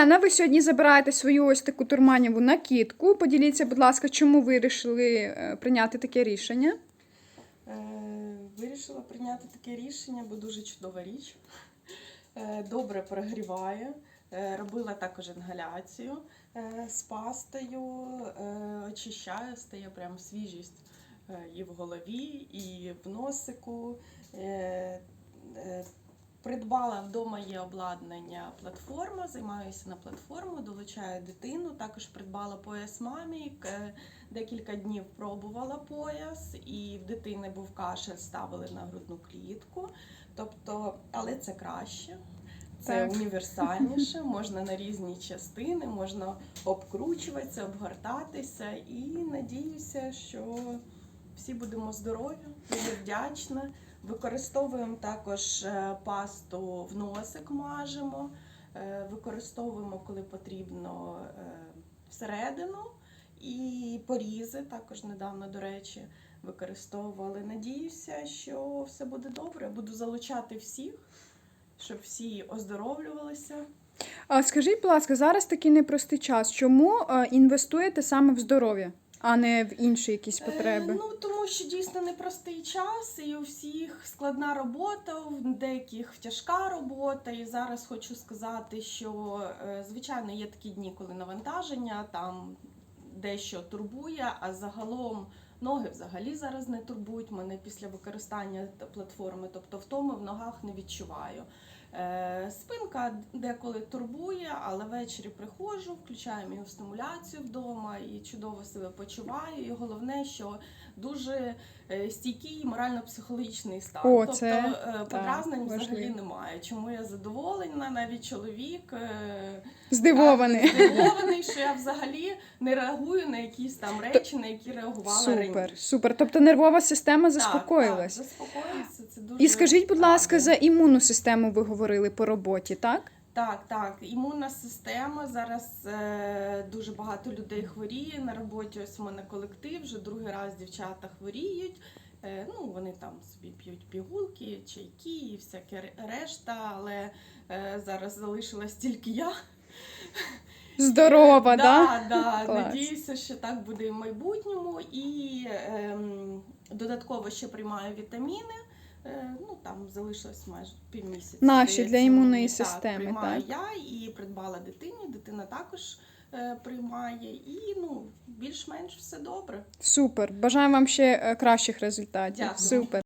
Олена, ви сьогодні забираєте свою ось таку турманіву накидку. Поділіться, будь ласка, чому ви вирішили е, прийняти таке рішення? Е, Вирішила прийняти таке рішення, бо дуже чудова річ. Е, Добре прогріває. Робила також інгаляцію з пастою, е, очищає, стає прям свіжість і в голові, і в носику. Придбала вдома є обладнання платформа, займаюся на платформу, долучаю дитину. Також придбала пояс мамі. Декілька днів пробувала пояс, і в дитини був кашель, ставили на грудну клітку. Тобто, але це краще. Це Так. універсальніше, можна на різні частини, можна обкручуватися, обгортатися. І надіюся, що всі будемо здорові, дуже вдячна. Використовуємо також е, пасту в носик мажемо, е, використовуємо, коли потрібно, е, всередину. І порізи також недавно, до речі, використовували. Надіюся, що все буде добре. Буду залучати всіх, щоб всі оздоровлювалися. А скажіть, будь ласка, зараз такий непростий час. Чому інвестуєте саме в здоров'я, а не в інші якісь потреби? Е, ну тому що дійсно непростий час, і у всіх складна робота, у деяких тяжка робота. І зараз хочу сказати, що е, звичайно є такі дні, коли навантаження там дещо турбує, а загалом. Ноги взагалі зараз не турбують мене після використання та- платформи, тобто втоми в ногах не відчуваю. Е, спинка деколи турбує, але ввечері приходжу, включаю міостимуляцію вдома і чудово себе почуваю. І головне, що дуже е, стійкий морально-психологічний стан. О, тобто це, е, подразнень важливо. взагалі немає. Чому я задоволена, навіть чоловік. Здивований. Здивований, що я взагалі не реагую на якісь там речі, на які реагувала Супер, раніше. супер. Тобто нервова система Так, заспокоїлась. Так, заспокоїлася. Це дуже І скажіть, будь ласка, за імунну систему ви говорили по роботі, так? Так, так, імунна система. Зараз е, дуже багато людей хворіє на роботі. Ось у мене колектив, вже другий раз дівчата хворіють. Е, ну, вони там собі п'ють пігулки, чайки і всяке решта, але е, зараз залишилась тільки я. Здорова, да? да, да. Надіюся, що так буде і в майбутньому. І ем, додатково ще приймаю вітаміни. Е, ну там залишилось майже півмісяця. Наші для імунної так, системи, Так, приймаю так? я і придбала дитині. Дитина також е, приймає. І ну більш-менш все добре. Супер. Бажаємо вам ще е, кращих результатів. Дякую. Супер.